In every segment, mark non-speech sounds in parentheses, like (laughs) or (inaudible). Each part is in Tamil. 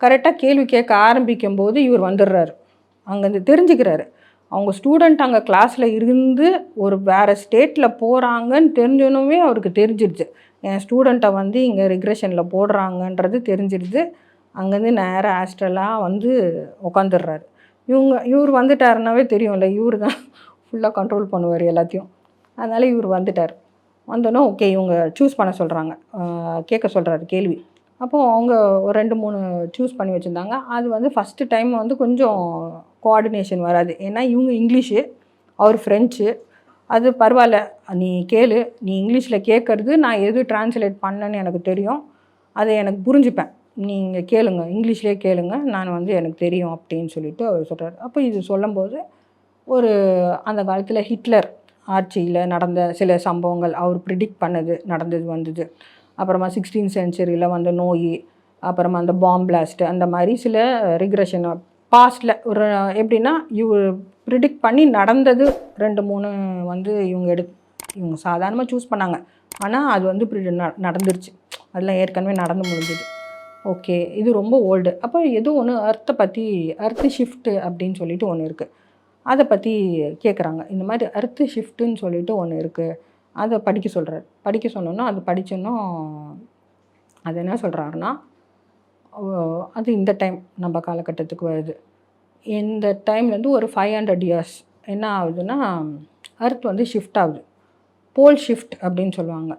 கரெக்டாக கேள்வி கேட்க ஆரம்பிக்கும் போது இவர் வந்துடுறாரு. அங்கேருந்து தெரிஞ்சுக்கிறாரு. அவங்க ஸ்டூடெண்ட் அங்கே கிளாஸில் இருந்து ஒரு வேறு ஸ்டேட்டில் போகிறாங்கன்னு தெரிஞ்சணுமே அவருக்கு தெரிஞ்சிடுச்சு என் ஸ்டூடெண்ட்டை வந்து இங்கே ரிக்ரெஷனில் போடுறாங்கன்றது தெரிஞ்சிடுது அங்கேருந்து நேராக ஆஸ்ட்ரலாக வந்து உட்காந்துடுறாரு இவங்க இவர் வந்துட்டாருனாவே தெரியும்ல இவர் தான் ஃபுல்லாக கண்ட்ரோல் பண்ணுவார் எல்லாத்தையும். அதனால் இவர் வந்துட்டார். வந்தோன்னே ஓகே இவங்க சூஸ் பண்ண சொல்கிறாங்க கேட்க சொல்கிறாரு கேள்வி. அப்போது அவங்க ஒரு ரெண்டு மூணு சூஸ் பண்ணி வச்சுருந்தாங்க. அது வந்து ஃபஸ்ட்டு டைம் வந்து கொஞ்சம் கோஆர்டினேஷன் வராது. ஏன்னா இவங்க இங்கிலீஷு அவர் ஃப்ரெஞ்சு அது பரவாயில்ல. நீ கேளு. நீ இங்கிலீஷில் கேட்குறது நான் எது டிரான்ஸ்லேட் பண்ணேன்னு எனக்கு தெரியும். அதை எனக்கு புரிஞ்சுப்பேன். நீங்கள் கேளுங்க. இங்கிலீஷ்லேயே கேளுங்க. நான் வந்து எனக்கு தெரியும் அப்படின்னு சொல்லிட்டு அவர் சொல்கிறார் அப்போ இது சொல்லும்போது ஒரு அந்த காலத்தில் ஹிட்லர் ஆட்சியில் நடந்த சில சம்பவங்கள் அவர் ப்ரிடிக்ட் பண்ணது நடந்தது வந்தது. அப்புறமா சிக்ஸ்டீன் சென்ச்சுரியில் வந்த நோய் அப்புறமா அந்த பாம் பிளாஸ்ட்டு அந்த மாதிரி சில ரிக்ரெஷன் பாஸ்டில் ஒரு எப்படின்னா இவ ப்ரிடிக்ட் பண்ணி நடந்தது ரெண்டு மூணு வந்து இவங்க எடு இவங்க சாதாரணமாக சூஸ் பண்ணாங்க. ஆனால் அது வந்து predi- ந- நடந்துருச்சு. அதெல்லாம் ஏற்கனவே நடந்து முடிஞ்சது. ஓகே இது ரொம்ப ஓல்டு அப்போ ஏதோ ஒன்று அர்த்தை பற்றி அர்த்து ஷிஃப்ட்டு அப்படின்னு சொல்லிட்டு ஒன்று இருக்குது அதை பற்றி கேட்குறாங்க இந்த மாதிரி அர்த்து ஷிஃப்ட்டுன்னு சொல்லிட்டு ஒன்று இருக்குது அதை படிக்க சொல்கிறார் படிக்க சொன்னோன்னா அது படிச்சோன்னா அது என்ன சொல்கிறாருன்னா அது இந்த டைம் நம்ம காலகட்டத்துக்கு வருது. இந்த டைம்லேருந்து ஒரு ஃபைவ் ஹண்ட்ரட் இயர்ஸ் என்ன ஆகுதுன்னா அர்த் வந்து ஷிஃப்ட் ஆகுது. போல் ஷிஃப்ட் அப்படின்னு சொல்லுவாங்க.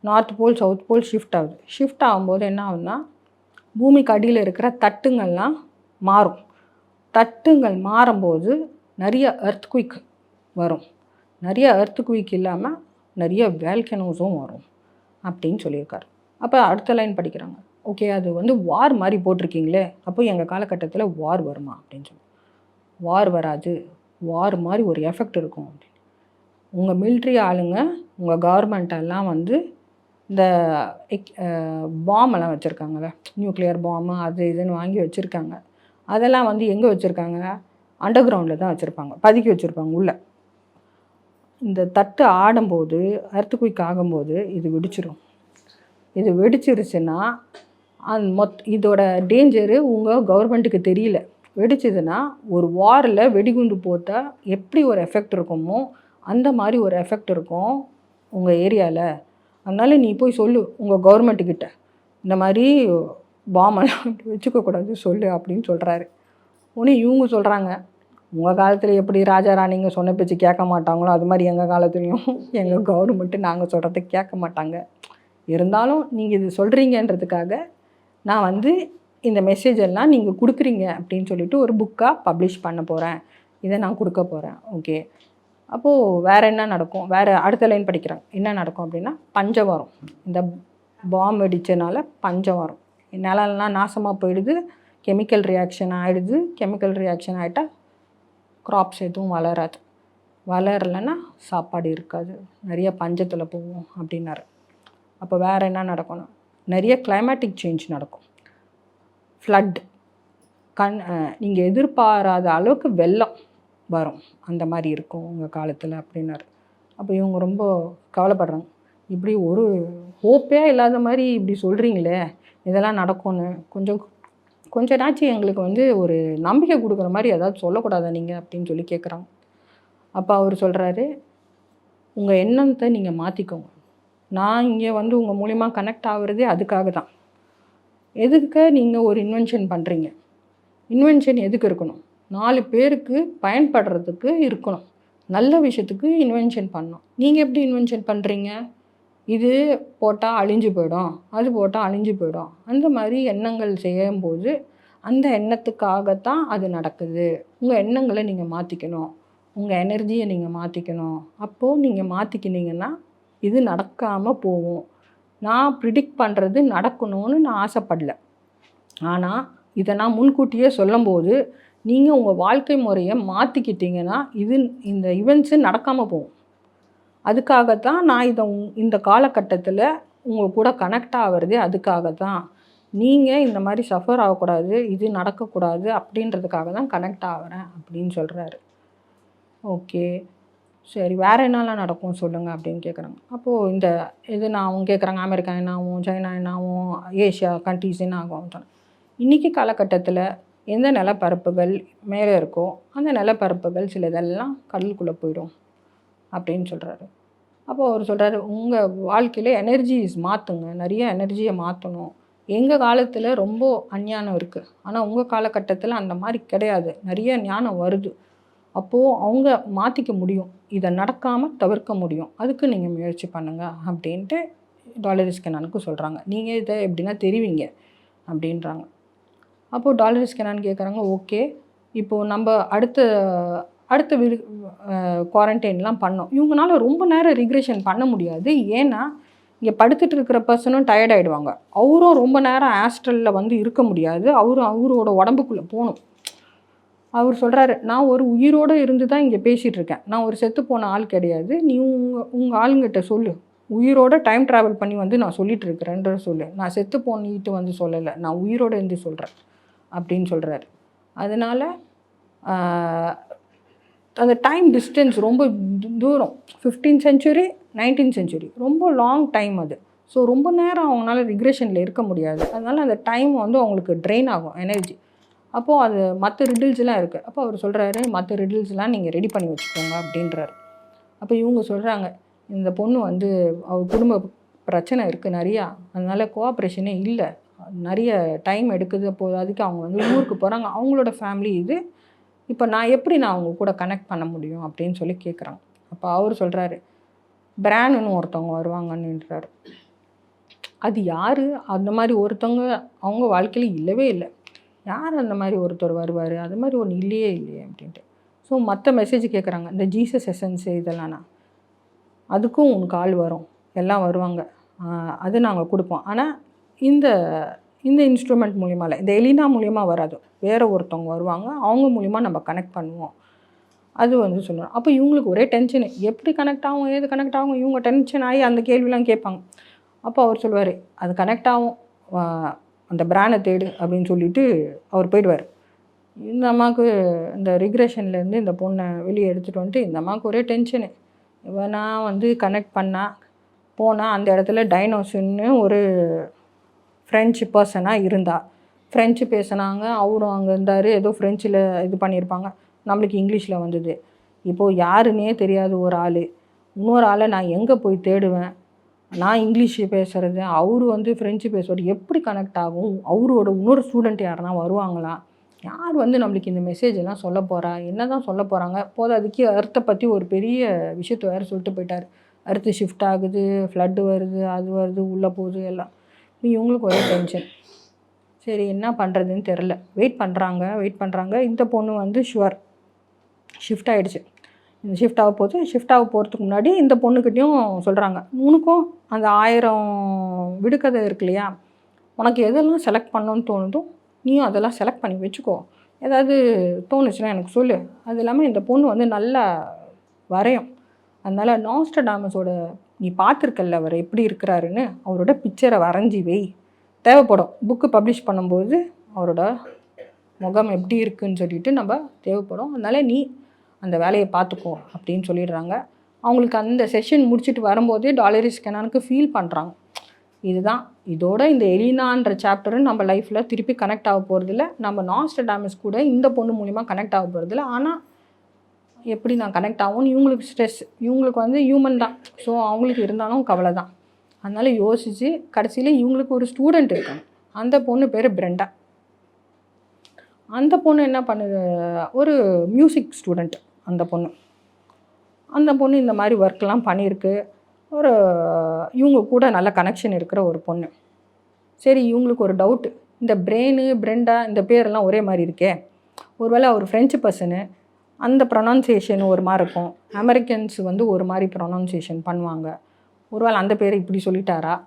North pole south pole shift ஆகுது. ஷிஃப்ட் ஆகும்போது என்ன ஆகுதுன்னா பூமிக்கு அடியில் இருக்கிற தட்டுங்கள்லாம் மாறும். தட்டுங்கள் மாறும்போது நிறைய அர்த் குயிக் வரும். நிறைய அர்த் குயிக் இல்லாமல் நிறைய வேல்கனோஸும் வரும் அப்படின்னு சொல்லியிருக்காரு. அப்போ அடுத்த லைன் படிக்கிறாங்க. ஓகே அது வந்து வார் மாதிரி போட்டிருக்கீங்களே அப்போ எங்கள் காலகட்டத்தில் வார் வருமா அப்படின்னு சொல்லி. வார் வராது. வார் மாதிரி ஒரு எஃபெக்ட் இருக்கும் அப்படின்னு. உங்கள் மிலிட்ரி ஆளுங்க உங்கள் கவர்மெண்ட்டெல்லாம் வந்து இந்த eh, பாம் எல்லாம் வச்சுருக்காங்கல்ல நியூக்ளியர் பாம்பு அது இதுன்னு வாங்கி வச்சுருக்காங்க. அதெல்லாம் வந்து எங்கே வச்சுருக்காங்க? அண்டர் கிரவுண்டில் தான் வச்சுருப்பாங்க. பதுக்கி வச்சுருப்பாங்க உள்ளே. இந்த தட்டு ஆடும்போது அறுத்து குயிக் ஆகும்போது இது வெடிச்சிரும். இது வெடிச்சிருச்சுன்னா அந் மொத் இதோட டேஞ்சரு உங்கள் கவர்மெண்ட்டுக்கு தெரியல. வெடிச்சதுன்னா ஒரு வாரில் வெடிகுண்டு போட்டால் எப்படி ஒரு எஃபெக்ட் இருக்குமோ அந்த மாதிரி ஒரு எஃபெக்ட் இருக்கும் உங்கள் ஏரியாவில் அதனால் நீ போய் சொல்லு உங்கள் கவர்மெண்ட்டுக்கிட்ட இந்த மாதிரி பாமெல்லாம் (laughs) வச்சுக்கக்கூடாது சொல்லு அப்படின்னு சொல்கிறாரு உடனே இவங்க சொல்கிறாங்க உங்கள் காலத்தில் எப்படி ராஜா ராணிங்க சொன்ன பேச்சு கேட்க மாட்டாங்களோ அது மாதிரி எங்கள் காலத்துலேயும் (laughs) எங்கள் கவர்மெண்ட்டு நாங்கள் சொல்கிறத கேட்க மாட்டாங்க. இருந்தாலும் நீங்கள் இது சொல்கிறீங்கன்றதுக்காக நான் வந்து இந்த மெசேஜ் எல்லாம் நீங்கள் கொடுக்குறீங்க அப்படின்னு சொல்லிட்டு ஒரு புக்காக பப்ளிஷ் பண்ண போகிறேன் இதை நான் கொடுக்க போகிறேன் ஓகே அப்போது வேறு என்ன நடக்கும்? வேறு அடுத்த லைன் படிக்கிறாங்க என்ன நடக்கும் அப்படின்னா பஞ்சம் வரும். இந்த பாம் வெடித்தனால பஞ்சம் வரும். நிலம்லாம் நாசமாக போயிடுது. கெமிக்கல் ரியாக்ஷன் ஆகிடுது கெமிக்கல் ரியாக்ஷன் ஆகிட்டால் க்ராப்ஸ் எதுவும் வளராது. வளரலைன்னா சாப்பாடு இருக்காது. நிறைய பஞ்சத்தில் போகும் அப்படின்னாரு. அப்போ வேறு என்ன நடக்கணும்? நிறைய கிளைமேட்டிக் சேஞ்ச் நடக்கும். ஃப்ளட் கண் நீங்கள் எதிர்பாராத அளவுக்கு வெள்ளம் வரும். அந்த மாதிரி இருக்கும் உங்கள் காலத்தில் அப்படின்னாரு. அப்போ இவங்க ரொம்ப கவலைப்படுறாங்க. இப்படி ஒரு ஹோப்பே இல்லாத மாதிரி இப்படி சொல்கிறீங்களே இதெல்லாம் நடக்கும்னு கொஞ்சம் கொஞ்ச நாச்சும் எங்களுக்கு வந்து ஒரு நம்பிக்கை கொடுக்குற மாதிரி ஏதாவது சொல்லக்கூடாதா நீங்கள் அப்படின்னு சொல்லி கேட்குறாங்க அப்போ அவர் சொல்கிறாரு உங்கள் எண்ணத்தை நீங்கள் மாற்றிக்கோங்க நான் இங்கே வந்து உங்கள் மூலிமா கனெக்ட் ஆகுறதே அதுக்காக தான். எதுக்கு நீங்கள் ஒரு இன்வென்ஷன் பண்ணுறீங்க இன்வென்ஷன் எதுக்கு இருக்கணும்? நாலு பேருக்கு பயன்படுறதுக்கு இருக்கணும். நல்ல விஷயத்துக்கு இன்வென்ஷன் பண்ணணும். நீங்கள் எப்படி இன்வென்ஷன் பண்ணுறீங்க இது போட்டால் அழிஞ்சு போயிடும் அது போட்டால் அழிஞ்சு போயிடும். அந்த மாதிரி எண்ணங்கள் செய்யும்போது அந்த எண்ணத்துக்காகத்தான் அது நடக்குது. உங்கள் எண்ணங்களை நீங்கள் மாற்றிக்கணும் உங்கள் எனர்ஜியை நீங்கள் மாற்றிக்கணும் அப்போது நீங்கள் மாற்றிக்கினீங்கன்னா இது நடக்காமல் போகும். நான் ப்ரிடிக்ட் பண்ணுறது நடக்கணும்னு நான் ஆசைப்படல. ஆனால் இதை நான் முன்கூட்டியே சொல்லும்போது நீங்கள் உங்கள் வாழ்க்கை முறையை மாற்றிக்கிட்டீங்கன்னா இது இந்த ஈவெண்ட்ஸு நடக்காமல் போகும். அதுக்காகத்தான் நான் இதை உங் இந்த காலகட்டத்தில் உங்கள் கூட கனெக்ட் ஆகிறதே அதுக்காக தான் நீங்கள் இந்த மாதிரி சஃபர் ஆகக்கூடாது இது நடக்கக்கூடாது அப்படின்றதுக்காக தான் கனெக்ட் ஆகிறேன் அப்படின்னு சொல்கிறாரு ஓகே. சரி வேறு என்னெல்லாம் நடக்கும் சொல்லுங்கள் அப்படின்னு கேட்குறாங்க அப்போது இந்த இது நான் அவங்க கேட்குறாங்க அமெரிக்கா என்ன ஆகும் சைனா என்ன ஆகும் ஏஷியா கண்ட்ரிஸ் என்ன ஆகும் சொன்னேன் இன்றைக்கி காலகட்டத்தில் எந்த நிலப்பரப்புகள் மேலே இருக்கோ அந்த நிலப்பரப்புகள் சிலதெல்லாம் கடலுக்குள்ளே போயிடும். அப்படின்னு சொல்கிறாரு அப்போது அவர் சொல்கிறாரு உங்கள் வாழ்க்கையில் எனர்ஜிஸ் மாற்றுங்க நிறைய எனர்ஜியை மாற்றணும் எங்கள் காலத்தில் ரொம்ப அஞ்ஞானம் இருக்குது ஆனால் உங்கள் காலகட்டத்தில் அந்த மாதிரி கிடையாது. நிறைய ஞானம் வருது. அப்போது அவங்க மாற்றிக்க முடியும். இதை நடக்காமல் தவிர்க்க முடியும். அதுக்கு நீங்கள் முயற்சி பண்ணுங்கள் அப்படின்ட்டு டாலரிஸ் கெனானுக்கு சொல்கிறாங்க நீங்கள் இதை எப்படின்னா தெரிவிங்க. அப்படின்றாங்க. அப்போது டாலரிஸ் கெனான் கேட்குறாங்க ஓகே. இப்போது நம்ம அடுத்த அடுத்த வி குவாரண்டைன்லாம் பண்ணோம். இவங்களால ரொம்ப நேரம் ரிக்ரெஷன் பண்ண முடியாது. ஏன்னா இங்கே படுத்துட்டு இருக்கிற பர்சனும் டயர்ட் ஆகிடுவாங்க அவரும் ரொம்ப நேரம் ஹாஸ்டலில் வந்து இருக்க முடியாது. அவரும் அவரோட உடம்புக்குள்ளே போகணும். அவர் சொல்கிறாரு நான் ஒரு உயிரோடு இருந்து தான் இங்கே பேசிகிட்டு இருக்கேன். நான் ஒரு செத்து போன ஆள் கிடையாது. நீ உங்கள் உங்கள் ஆளுங்கிட்ட சொல்லு. உயிரோட டைம் ட்ராவல் பண்ணி வந்து நான் சொல்லிட்டு இருக்கிறேன்ற சொல்லு. நான் செத்து போனிட்டு வந்து சொல்லலை. நான் உயிரோடு இருந்து சொல்கிறேன் அப்படின்னு சொல்கிறாரு அதனால் அந்த டைம் டிஸ்டன்ஸ் ரொம்ப தூரம். ஃபிஃப்டீன் செஞ்சுரி நைன்டீன் செஞ்சுரி ரொம்ப லாங் டைம் அது. ஸோ ரொம்ப நேரம் அவங்களால ரிக்ரெஷனில் இருக்க முடியாது. அதனால் அந்த டைம் வந்து அவங்களுக்கு ட்ரெயின் ஆகும் எனர்ஜி அப்போது அது மற்ற ரிடில்ஸ்லாம் இருக்குது அப்போ அவர் சொல்கிறாரு மற்ற ரிடில்ஸ்லாம் நீங்கள் ரெடி பண்ணி வச்சுக்கோங்க அப்படின்றாரு. அப்போ இவங்க சொல்கிறாங்க இந்த பொண்ணு வந்து அவர் குடும்ப பிரச்சனை இருக்குது நிறையா. அதனால் கோஆப்ரேஷனே இல்லை. நிறைய டைம் எடுக்குது. அப்போது அதுக்கு அவங்க வந்து ஊருக்கு போகிறாங்க அவங்களோட ஃபேமிலி இது இப்போ நான் எப்படி நான் அவங்க கூட கனெக்ட் பண்ண முடியும் அப்படின்னு சொல்லி கேட்குறாங்க அப்போ அவர் சொல்கிறாரு பிரான்னு ஒருத்தவங்க வருவாங்கன்னுன்றாரு. அது யார்? அந்த மாதிரி ஒருத்தவங்க அவங்க வாழ்க்கையில் இல்லவே இல்லை. யார் அந்த மாதிரி ஒருத்தர் வருவார்? அது மாதிரி ஒன்று இல்லையே இல்லையே அப்படின்ட்டு. ஸோ மற்ற மெசேஜ் கேட்குறாங்க இந்த ஜீசஸ் எசன்ஸ் இதெல்லாம் அதுக்கும் உனக்கு ஆள் வரும். எல்லாம் வருவாங்க. அது நாங்கள் கொடுப்போம். ஆனால் இந்த இந்த இன்ஸ்ட்ருமெண்ட் மூலியமா இல்லை இந்த எலினா மூலியமா வராது. வேறு ஒருத்தவங்க வருவாங்க அவங்க மூலிமா நம்ம கனெக்ட் பண்ணுவோம். அது வந்து சொல்லணும். அப்போ இவங்களுக்கு ஒரே டென்ஷனு எப்படி கனெக்ட் ஆகும் ஏது கனெக்ட் ஆகும் இவங்க டென்ஷன் ஆகி அந்த கேள்விலாம் கேட்பாங்க. அப்போ அவர் சொல்லுவார் அது கனெக்ட் ஆகும் அந்த பிராண்டை தேடு அப்படின்னு சொல்லிட்டு அவர் போயிடுவார். இந்த அம்மாவுக்கு இந்த ரிக்ரெஷன்லேருந்து இந்த பொண்ணை வெளியே எடுத்துகிட்டு வந்துட்டு இந்த அம்மாவுக்கு ஒரே டென்ஷனு இவனா வந்து கனெக்ட் பண்ணால் போனால் அந்த இடத்துல டைனோசின்னு ஒரு ஃப்ரெஞ்சு பர்சனாக இருந்தா. ஃப்ரெஞ்சு பேசுனாங்க அவரும் அங்கே இருந்தார் ஏதோ ஃப்ரெஞ்சில் இது பண்ணியிருப்பாங்க நம்மளுக்கு இங்கிலீஷில் வந்தது. இப்போது யாருன்னே தெரியாத ஒரு ஆள். இன்னொரு ஆளை நான் எங்கே போய் தேடுவேன்? நான் இங்கிலீஷ் பேசுகிறது அவர் வந்து ஃப்ரெஞ்சு பேசுவார். எப்படி கனெக்ட் ஆகும்? அவரோட இன்னொரு ஸ்டூடெண்ட் யாருனா வருவாங்களா? யார் வந்து நம்மளுக்கு இந்த மெசேஜ் எல்லாம் சொல்ல போகிறா என்ன தான் சொல்ல போகிறாங்க போது அதுக்கு அர்த்தை பற்றி ஒரு பெரிய விஷயத்தை வேறு சொல்லிட்டு போயிட்டார். அர்த்து ஷிஃப்ட் ஆகுது ஃப்ளட்டு வருது அது வருது உள்ளே போகுது எல்லாம். இவங்களுக்கு ஒரே டென்ஷன் சரி என்ன பண்ணுறதுன்னு தெரில வெயிட் பண்ணுறாங்க வெயிட் பண்ணுறாங்க இந்த பொண்ணு வந்து ஷுவர் ஷிஃப்ட் ஆகிடுச்சு இந்த ஷிஃப்ட் ஆக போகுது. ஷிஃப்ட் ஆக போகிறதுக்கு முன்னாடி இந்த பொண்ணுக்கிட்டேயும் சொல்கிறாங்க உனக்கும் அந்த ஆயிரம் விடுகதை இருக்கு இல்லையா? உனக்கு எதெல்லாம் செலக்ட் பண்ணணும்னு தோணுதோ நீயும் அதெல்லாம் செலக்ட் பண்ணி வச்சுக்கோ. ஏதாவது தோணுச்சுன்னா எனக்கு சொல்லு. அது இல்லாமல் இந்த பொண்ணு வந்து நல்லா வரையும். அதனால் நாஸ்டடாமஸோட நீ பார்த்துருக்கல்ல அவர் எப்படி இருக்கிறாருன்னு? அவரோட பிக்சரை வரைஞ்சி வை. தேவைப்படும். புக்கு பப்ளிஷ் பண்ணும்போது அவரோட முகம் எப்படி இருக்குன்னு சொல்லிட்டு நம்ம தேவைப்படும். அதனால் நீ அந்த வேலையை பார்த்துக்கோ அப்படின்னு சொல்லிடுறாங்க. அவங்களுக்கு அந்த செஷன் முடிச்சுட்டு வரும்போதே டாலரிஸ் கெனானுக்கு ஃபீல் பண்ணுறாங்க இதுதான். இதோட இந்த எலினான்ற சாப்டரும் நம்ம லைஃப்பில் திருப்பி கனெக்ட் ஆக போகிறதில்ல நம்ம நாஸ்டடாமஸ் கூட இந்த பொண்ணு மூலிமா கனெக்ட் ஆக போகிறதில்ல ஆனால் எப்படி நான் கனெக்ட் ஆகும் இவங்களுக்கு ஸ்ட்ரெஸ் இவங்களுக்கு வந்து ஹியூமன் தான். ஸோ அவங்களுக்கு இருந்தாலும் கவலை தான். அதனால் யோசித்து கடைசியில் இவங்களுக்கு ஒரு ஸ்டூடெண்ட் இருக்காங்க. அந்த பொண்ணு பேர் பிரெண்டா அந்த பொண்ணு என்ன பண்ணுது? ஒரு மியூசிக் ஸ்டூடெண்ட் அந்த பொண்ணு. அந்த பொண்ணு இந்த மாதிரி ஒர்க்லாம் பண்ணியிருக்கு. ஒரு இவங்க கூட நல்ல கனெக்ஷன் இருக்கிற ஒரு பொண்ணு. சரி இவங்களுக்கு ஒரு டவுட்டு இந்த பிரெயின் பிரெண்டா இந்த பேரெல்லாம் ஒரே மாதிரி இருக்கே. ஒருவேளை அவர் ஃப்ரெஞ்சு பர்சனு அந்த ப்ரொனன்சியேஷன் ஒரு மாதிரி இருக்கும். அமெரிக்கன்ஸ் வந்து ஒரு மாதிரி ப்ரொனன்சியேஷன் பண்ணுவாங்க. ஒருவேளை அந்த பேரை இப்படி சொல்லிட்டாரா?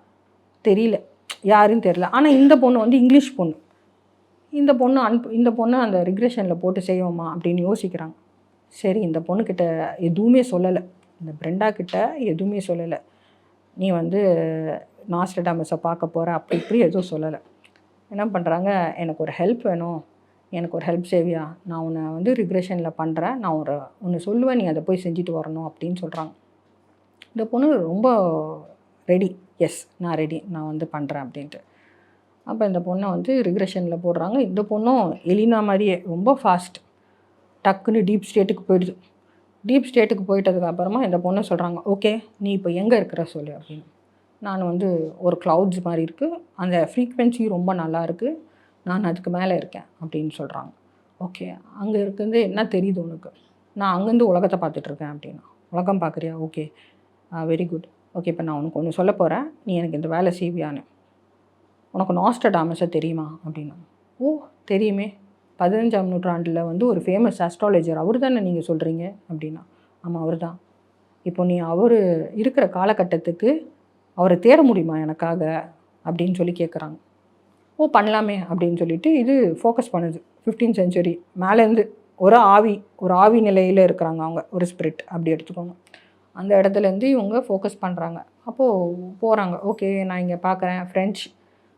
தெரியல. யாருன்னு தெரியல. ஆனால் இந்த பொண்ணு வந்து இங்கிலீஷ் பொண்ணு. இந்த பொண்ணு அனுப்பு இந்த பொண்ணு அந்த ரிக்ரெஷனில் போட்டு செய்வோமா அப்படின்னு யோசிக்கிறாங்க. சரி இந்த பொண்ணுக்கிட்ட எதுவுமே சொல்லலை. இந்த பிரெண்டா கிட்ட எதுவுமே சொல்லலை. நீ வந்து நாஸ்டடாமஸை பார்க்க போகிற அப்படி இப்படி எதுவும் சொல்லலை. என்ன பண்ணுறாங்க எனக்கு ஒரு ஹெல்ப் வேணும். எனக்கு ஒரு ஹெல்ப் சேவியா நான் உன்னை வந்து ரிக்ரெஷனில் பண்ணுறேன் நான் ஒரு ஒன்று சொல்லுவேன். நீ அதை போய் செஞ்சுட்டு வரணும் அப்படின்னு சொல்கிறாங்க இந்த பொண்ணு ரொம்ப ரெடி எஸ் நான் ரெடி நான் வந்து பண்ணுறேன் அப்படின்ட்டு. அப்போ இந்த பொண்ணை வந்து ரிக்ரெஷனில் போடுறாங்க. இந்த பொண்ணும் எலினா மாதிரியே ரொம்ப ஃபாஸ்ட் டக்குன்னு டீப் ஸ்டேட்டுக்கு போயிடுது. டீப் ஸ்டேட்டுக்கு போயிட்டதுக்கு அப்புறமா இந்த பொண்ணு சொல்கிறாங்க ஓகே நீ இப்போ எங்கே இருக்கிற சொல்லு அப்படின்னு. நான் வந்து ஒரு க்ளவுட்ஸ் மாதிரி இருக்குது அந்த ஃப்ரீக்வென்சி ரொம்ப நல்லா இருக்குது நான் அதுக்கு மேலே இருக்கேன் அப்படின்னு சொல்கிறாங்க ஓகே அங்கே இருக்கிறது என்ன தெரியுது உனக்கு? நான் அங்கேருந்து உலகத்தை பார்த்துட்ருக்கேன் அப்படின்னா. உலகம் பார்க்குறியா? ஓகே வெரி குட் ஓகே இப்போ நான் உனக்கு ஒன்று சொல்ல போகிறேன் நீ எனக்கு இந்த வேலை செய்வியான்னு. உனக்கு நாஸ்டடாமஸை தெரியுமா அப்படின்னா? ஓ தெரியுமே. பதினஞ்சாம் நூற்றாண்டில் வந்து ஒரு ஃபேமஸ் அஸ்ட்ராலஜர் அவர் தானே நீங்கள் சொல்கிறீங்க அப்படின்னா? ஆமாம் அவர் தான் இப்போ நீ அவர் இருக்கிற காலகட்டத்துக்கு அவரை தேட முடியுமா எனக்காக அப்படின்னு சொல்லி கேட்குறாங்க ஓ பண்ணலாமே அப்படின்னு சொல்லிட்டு இது ஃபோக்கஸ் பண்ணுது. ஃபிஃப்டீன் செஞ்சுரி மேலேருந்து ஒரு ஆவி ஒரு ஆவி நிலையில் இருக்கிறாங்க அவங்க ஒரு ஸ்பிரிட் அப்படி எடுத்துக்கோங்க. அந்த இடத்துலேருந்து இவங்க ஃபோக்கஸ் பண்ணுறாங்க அப்போது போகிறாங்க ஓகே நான் இங்கே பார்க்குறேன் ஃப்ரெஞ்ச்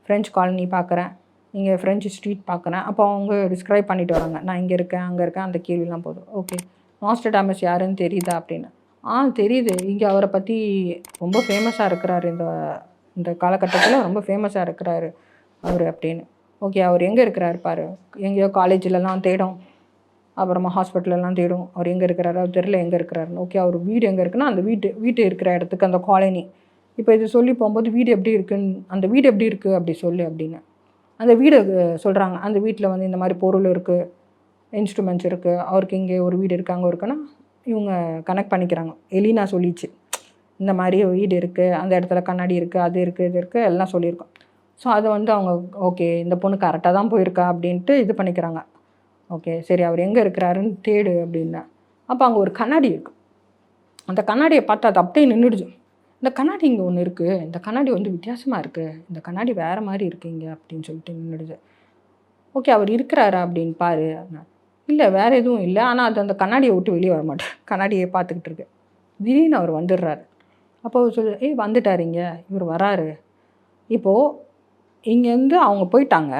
ஃப்ரெஞ்ச் காலனி பார்க்குறேன் இங்கே ஃப்ரெஞ்சு ஸ்ட்ரீட் பார்க்குறேன் அப்போ அவங்க டிஸ்கிரைப் பண்ணிட்டு வராங்க. நான் இங்கே இருக்கேன் அங்கே இருக்கேன் அந்த கேள்விலாம் போதும். ஓகே மாஸ்டர் யாருன்னு தெரியுதா அப்படின்னு? ஆ தெரியுது. இங்கே அவரை பற்றி ரொம்ப ஃபேமஸாக இருக்கிறாரு இந்த இந்த காலகட்டத்தில். ரொம்ப ஃபேமஸாக இருக்கிறாரு. அவர் அப்படின்னு. ஓகே அவர் எங்கே இருக்கிறாரு பாரு. எங்கேயோ காலேஜிலலாம் தேடும். அப்புறமா ஹாஸ்பிட்டலெலாம் தேடும். அவர் எங்கே இருக்கிறாரு? அவர் தெரில எங்கே இருக்கிறாருன்னு. ஓகே அவர் வீடு எங்கே இருக்குன்னா அந்த வீட்டு வீட்டு இருக்கிற இடத்துக்கு அந்த காலனி இப்போ இது சொல்லி போகும்போது வீடு எப்படி இருக்குன்னு அந்த வீடு எப்படி இருக்குது அப்படி சொல்லு அப்படின்னு. அந்த வீடு சொல்கிறாங்க அந்த வீட்டில் வந்து இந்த மாதிரி பொருள் இருக்குது இன்ஸ்ட்ருமெண்ட்ஸ் இருக்குது அவருக்கு இங்கே ஒரு வீடு இருக்குது அங்கே இருக்குன்னா இவங்க கனெக்ட் பண்ணிக்கிறாங்க. எலினா சொல்லிச்சு. இந்த மாதிரி வீடு இருக்குது அந்த இடத்துல கண்ணாடி இருக்குது அது இருக்குது இது இருக்குது எல்லாம் சொல்லியிருக்கோம். ஸோ அதை வந்து அவங்க ஓகே இந்த பொண்ணு கரெக்டாக தான் போயிருக்கா அப்படின்ட்டு இது பண்ணிக்கிறாங்க. ஓகே சரி அவர் எங்கே இருக்கிறாருன்னு தேடு அப்படின்னா. அப்போ அங்கே ஒரு கண்ணாடி இருக்குது அந்த கண்ணாடியை பார்த்து அது அப்படியே நின்றுடுச்சு. இந்த கண்ணாடி இங்கே ஒன்று இருக்குது இந்த கண்ணாடி வந்து வித்தியாசமாக இருக்குது இந்த கண்ணாடி வேறு மாதிரி இருக்கீங்க அப்படின்னு சொல்லிட்டு நின்றுடுது ஓகே அவர் இருக்கிறாரா? அப்படின்னு பாரு இல்லை வேறு எதுவும் இல்லை. ஆனால் அது அந்த கண்ணாடியை விட்டு வெளியே வர மாட்டேன். (laughs) கண்ணாடியை பார்த்துக்கிட்டு இருக்கு. திடீர்னு அவர் வந்துடுறாரு. அப்போ அவர் சொல்லு ஏய் வந்துட்டாருங்க இங்கே. இவர் வராரு. இப்போது இங்கேருந்து அவங்க போயிட்டாங்க.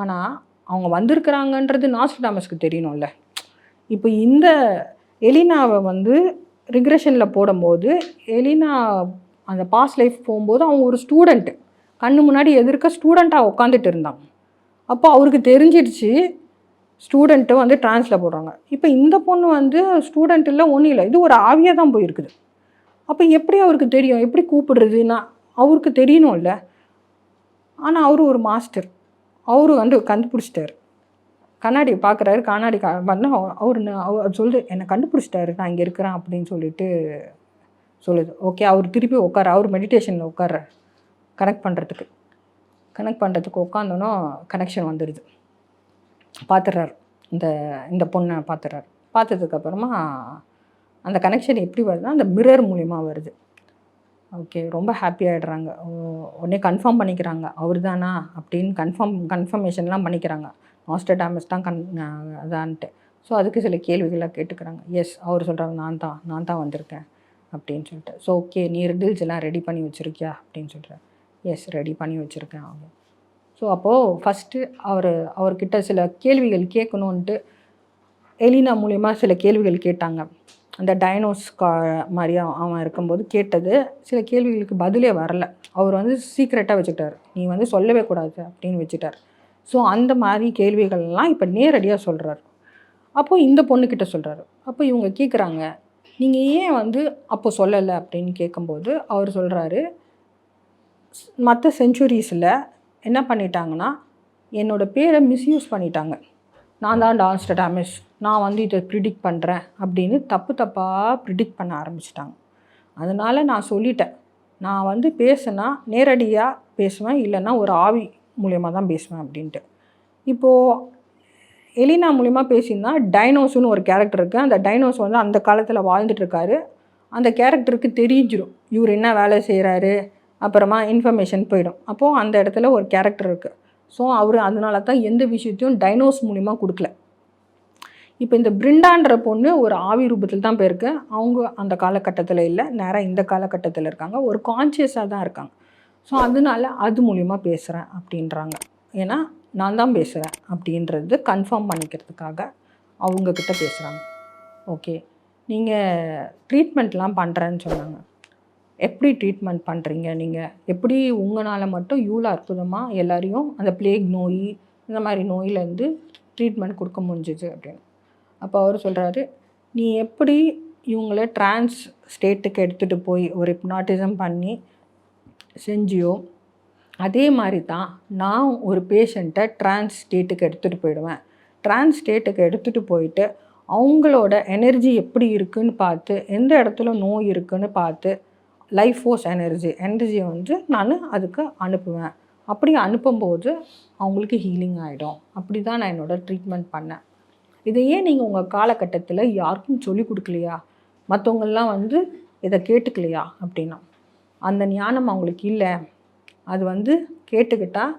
ஆனால் அவங்க வந்திருக்கிறாங்கன்றது நாஸ்டாமஸ்க்கு தெரியணும்ல. இப்போ இந்த எலினாவை வந்து ரிக்ரெஷனில் போடும்போது எலினா அந்த பாஸ் லைஃப் போகும்போது அவங்க ஒரு ஸ்டூடெண்ட்டு கண்ணு முன்னாடி எதிர்க்க ஸ்டூடெண்ட்டாக உட்காந்துட்டு இருந்தாங்க. அப்போ அவருக்கு தெரிஞ்சிடுச்சு ஸ்டூடெண்ட்டு வந்து ட்ரான்ஸில் போடுறாங்க. இப்போ இந்த பொண்ணு வந்து ஸ்டூடெண்ட் இல்லை ஒன்றும் இல்லை. இது ஒரு ஆவியாக தான் போயிருக்குது. அப்போ எப்படி அவருக்கு தெரியும்? எப்படி கூப்பிடுறதுன்னா அவருக்கு தெரியணும்ல. ஆனால் அவரு ஒரு மாஸ்டர். அவரு வந்து கண்டுபிடிச்சிட்டாரு. கண்ணாடி பார்க்குறாரு கண்ணாடி கா பண்ணால் அவர் அவர் சொல்லுது என்னை கண்டுபிடிச்சிட்டாரு நான் இங்கே இருக்கிறேன் அப்படின்னு சொல்லிட்டு சொல்லுது. ஓகே அவர் திருப்பி உட்கார அவர் மெடிடேஷனில் உட்கார கனெக்ட் பண்ணுறதுக்கு கனெக்ட் பண்ணுறதுக்கு உட்காந்தோன்னா கனெக்ஷன் வந்துடுது பார்த்துட்றாரு இந்த இந்த பொண்ணை பார்த்துறாரு பார்த்ததுக்கப்புறமா அந்த கனெக்ஷன் எப்படி வருதுன்னா அந்த மிரர் மூலிமா வருது. ஓகே ரொம்ப ஹாப்பி ஆகிடுறாங்க உடனே கன்ஃபார்ம் பண்ணிக்கிறாங்க. அவர் தானா அப்படின்னு கன்ஃபார்ம் கன்ஃபர்மேஷன்லாம் பண்ணிக்கிறாங்க. மாஸ்டர் டேமேஜ் தான் கன் அதான்ட்டு. ஸோ அதுக்கு சில கேள்விகளாக கேட்டுக்கிறாங்க. எஸ் அவர் சொல்கிறாங்க நான் தான் நான் தான் வந்திருக்கேன். அப்படின்னு சொல்லிட்டு. ஸோ ஓகே நீ ரிடில்ஸ் எல்லாம் ரெடி பண்ணி வச்சுருக்கியா? அப்படின்னு சொல்கிறேன் எஸ் ரெடி பண்ணி வச்சுருக்கேன் அவங்க ஸோ அப்போது ஃபஸ்ட்டு அவர் அவர்கிட்ட சில கேள்விகள் கேட்கணுன்ட்டு எலினா மூலிமா சில கேள்விகள் கேட்டாங்க. அந்த டைனோஸ் கா மாதிரி அவன் இருக்கும்போது கேட்டது. சில கேள்விகளுக்கு பதிலே வரல. அவர் வந்து சீக்ரெட்டாக வச்சுட்டார் நீ வந்து சொல்லவே கூடாது அப்படின்னு வச்சுட்டார். ஸோ அந்த மாதிரி கேள்விகள்லாம் இப்போ நேரடியாக சொல்கிறார் அப்போது இந்த பொண்ணுக்கிட்ட சொல்கிறாரு அப்போ இவங்க கேட்குறாங்க நீங்கள் ஏன் வந்து அப்போ சொல்லலை? அப்படின்னு கேட்கும்போது அவர் சொல்கிறாரு மற்ற செஞ்சுரிஸில் என்ன பண்ணிட்டாங்கன்னா என்னோடய பேரை மிஸ்யூஸ் பண்ணிட்டாங்க. நான் தான் டான்ஸ்டடாமிஸ் நான் வந்து இதை ப்ரிடிக்ட் பண்ணுறேன் அப்படின்னு தப்பு தப்பாக ப்ரிடிக்ட் பண்ண ஆரம்பிச்சிட்டாங்க. அதனால் நான் சொல்லிட்டேன். நான் வந்து பேசுனா நேரடியாக பேசுவேன் இல்லைன்னா ஒரு ஆவி மூலயமா தான் பேசுவேன் அப்படின்ட்டு. இப்போது எலினா மூலிமா பேசியிருந்தா டைனோஸ்னு ஒரு கேரக்டர் இருக்குது அந்த டைனோஸ் வந்து அந்த காலத்தில் வாழ்ந்துட்டுருக்காரு அந்த கேரக்டருக்கு தெரிஞ்சிடும் இவர் என்ன வேலை செய்கிறாரு அப்புறமா இன்ஃபர்மேஷன் போயிடும். அப்போது அந்த இடத்துல ஒரு கேரக்டர் இருக்குது ஸோ அவர் அதனால தான் எந்த விஷயத்தையும் டைனோஸ் மூலிமா கொடுக்கல. இப்போ இந்த பிரிண்டான்ற பொண்ணு ஒரு ஆவி ரூபத்தில் தான் போயிருக்கு. அவங்க அந்த காலகட்டத்தில் இல்லை நேராக இந்த காலகட்டத்தில் இருக்காங்க. ஒரு கான்சியஸாக தான் இருக்காங்க. ஸோ அதனால அது மூலிமா பேசுகிறேன் அப்படின்றாங்க. ஏன்னா நான் தான் பேசுகிறேன் அப்படின்றது கன்ஃபார்ம் பண்ணிக்கிறதுக்காக அவங்கக்கிட்ட பேசுகிறாங்க ஓகே நீங்கள் ட்ரீட்மெண்ட்லாம் பண்ணுறேன்னு சொன்னாங்க. எப்படி ட்ரீட்மெண்ட் பண்ணுறீங்க நீங்கள் எப்படி உங்களால் மட்டும் இவ்வளோ அற்புதமாக எல்லாரையும் அந்த பிளேக் நோய் இந்த மாதிரி நோயிலேருந்து ட்ரீட்மெண்ட் கொடுக்க முடிஞ்சுது அப்படின்னு. அப்போ அவர் சொல்கிறாரு நீ எப்படி இவங்கள ட்ரான்ஸ் ஸ்டேட்டுக்கு எடுத்துகிட்டு போய் ஒரு ஹிப்னாட்டிசம் பண்ணி செஞ்சியோ அதே மாதிரி தான் நான் ஒரு பேஷண்ட்டை ட்ரான்ஸ் ஸ்டேட்டுக்கு எடுத்துகிட்டு போயிடுவேன். ட்ரான்ஸ் ஸ்டேட்டுக்கு எடுத்துகிட்டு போயிட்டு அவங்களோட எனர்ஜி எப்படி இருக்குதுன்னு பார்த்து எந்த இடத்துல நோய் இருக்குதுன்னு பார்த்து லைஃப் ஃபோர்ஸ் எனர்ஜி எனர்ஜியை வந்து நான் அதுக்கு அனுப்புவேன். அப்படி அனுப்பும்போது அவங்களுக்கு ஹீலிங் ஆகிடும் அப்படி தான் நான் என்னோடய ட்ரீட்மெண்ட் பண்ணேன். இதை ஏன் நீங்கள் உங்கள் காலகட்டத்தில் யாருக்கும் சொல்லி கொடுக்கலையா? மற்றவங்கள்லாம் வந்து இதை கேட்டுக்கலையா அப்படின்னா? அந்த ஞானம் அவங்களுக்கு இல்லை. அது வந்து கேட்டுக்கிட்டால்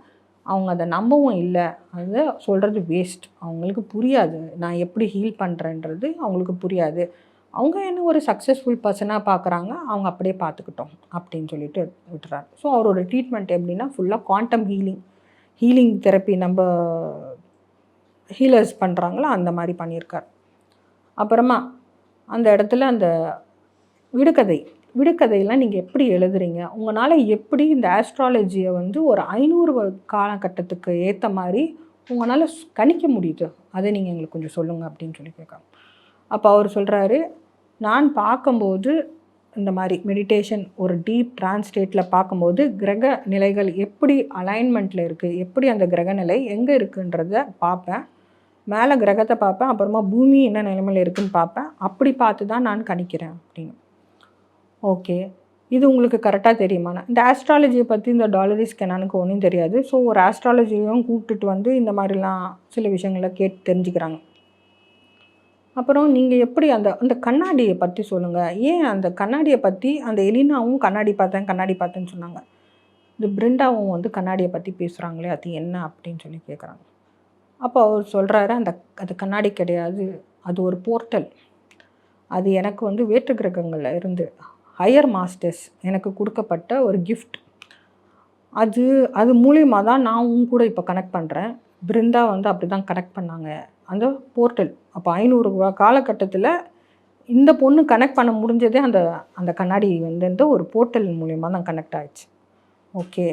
அவங்க அதை நம்பவும் இல்லை. அதை சொல்கிறது வேஸ்ட் அவங்களுக்கு புரியாது. நான் எப்படி ஹீல் பண்ணுறேன்றது அவங்களுக்கு புரியாது. அவங்க என்ன ஒரு சக்ஸஸ்ஃபுல் பர்சனாக பார்க்குறாங்க அவங்க அப்படியே பார்த்துக்கிட்டோம் அப்படின்னு சொல்லிட்டு விட்டுறாரு. ஸோ அவரோட ட்ரீட்மெண்ட் எப்படின்னா ஃபுல்லாக குவாண்டம் ஹீலிங் ஹீலிங் தெரப்பி நம்ம ஹீலர்ஸ் பண்ணுறாங்களோ அந்த மாதிரி பண்ணியிருக்கார். அப்புறமா அந்த இடத்துல அந்த விடுகதை. விடுகதையெல்லாம் நீங்கள் எப்படி எழுதுறீங்க? உங்களால் எப்படி இந்த ஆஸ்ட்ராலஜியை வந்து ஒரு ஐநூறு காலகட்டத்துக்கு ஏற்ற மாதிரி உங்களால் கணிக்க முடியுது? அதை நீங்கள் எங்களுக்கு கொஞ்சம் சொல்லுங்கள் அப்படின்னு சொல்லி கேட்குறாங்க. அப்போ அவர் சொல்கிறாரு நான் பார்க்கும்போது இந்த மாதிரி மெடிடேஷன் ஒரு டீப் டிரான்ஸ்டேட்டில் பார்க்கும்போது கிரக நிலைகள் எப்படி அலைன்மெண்ட்டில் இருக்குது எப்படி அந்த கிரக நிலை எங்கே இருக்குன்றத பார்ப்பேன். மேலே கிரகத்தை பார்ப்பேன் அப்புறமா பூமி என்ன நிலைமையில் இருக்குன்னு பார்ப்பேன். அப்படி பார்த்து தான் நான் கணிக்கிறேன் அப்படின்னு. ஓகே. இது உங்களுக்கு கரெக்டாக தெரியுமா? இந்த ஆஸ்ட்ராலஜியை பற்றி இந்த டாலரிஸ் கெனானுக்கு ஒன்றும் தெரியாது. ஸோ ஒரு ஆஸ்ட்ராலஜியும் கூப்பிட்டுட்டு வந்து இந்த மாதிரிலாம் சில விஷயங்களை கேட்டு தெரிஞ்சுக்கிறாங்க. அப்புறம் நீங்கள் எப்படி அந்த அந்த கண்ணாடியை பற்றி சொல்லுங்கள் ஏன் அந்த கண்ணாடியை பற்றி அந்த எலினாவும் கண்ணாடி பார்த்தேன் கண்ணாடி பார்த்தேன்னு சொன்னாங்க. இந்த பிருண்டாவும் வந்து கண்ணாடியை பற்றி பேசுகிறாங்களே அது என்ன அப்படின்னு சொல்லி கேட்குறாங்க அப்போ அவர் சொல்கிறாரு அந்த அது கண்ணாடி கிடையாது அது ஒரு போர்ட்டல். அது எனக்கு வந்து வேற்று கிரகங்களில் இருந்து ஹையர் மாஸ்டர்ஸ் எனக்கு கொடுக்கப்பட்ட ஒரு கிஃப்ட் அது அது மூலியமாக தான் நான் உன் கூட இப்போ கனெக்ட் பண்ணுறேன் பிருந்தா வந்து அப்படி தான் கனெக்ட் பண்ணாங்க. அந்த போர்ட்டல். அப்போ ஐநூறு காலகட்டத்தில் இந்த பொண்ணு கனெக்ட் பண்ண முடிஞ்சதே அந்த அந்த கண்ணாடி வந்து ஒரு போர்ட்டல் மூலயமா தான் கனெக்ட் ஆயிடுச்சு. ஓகே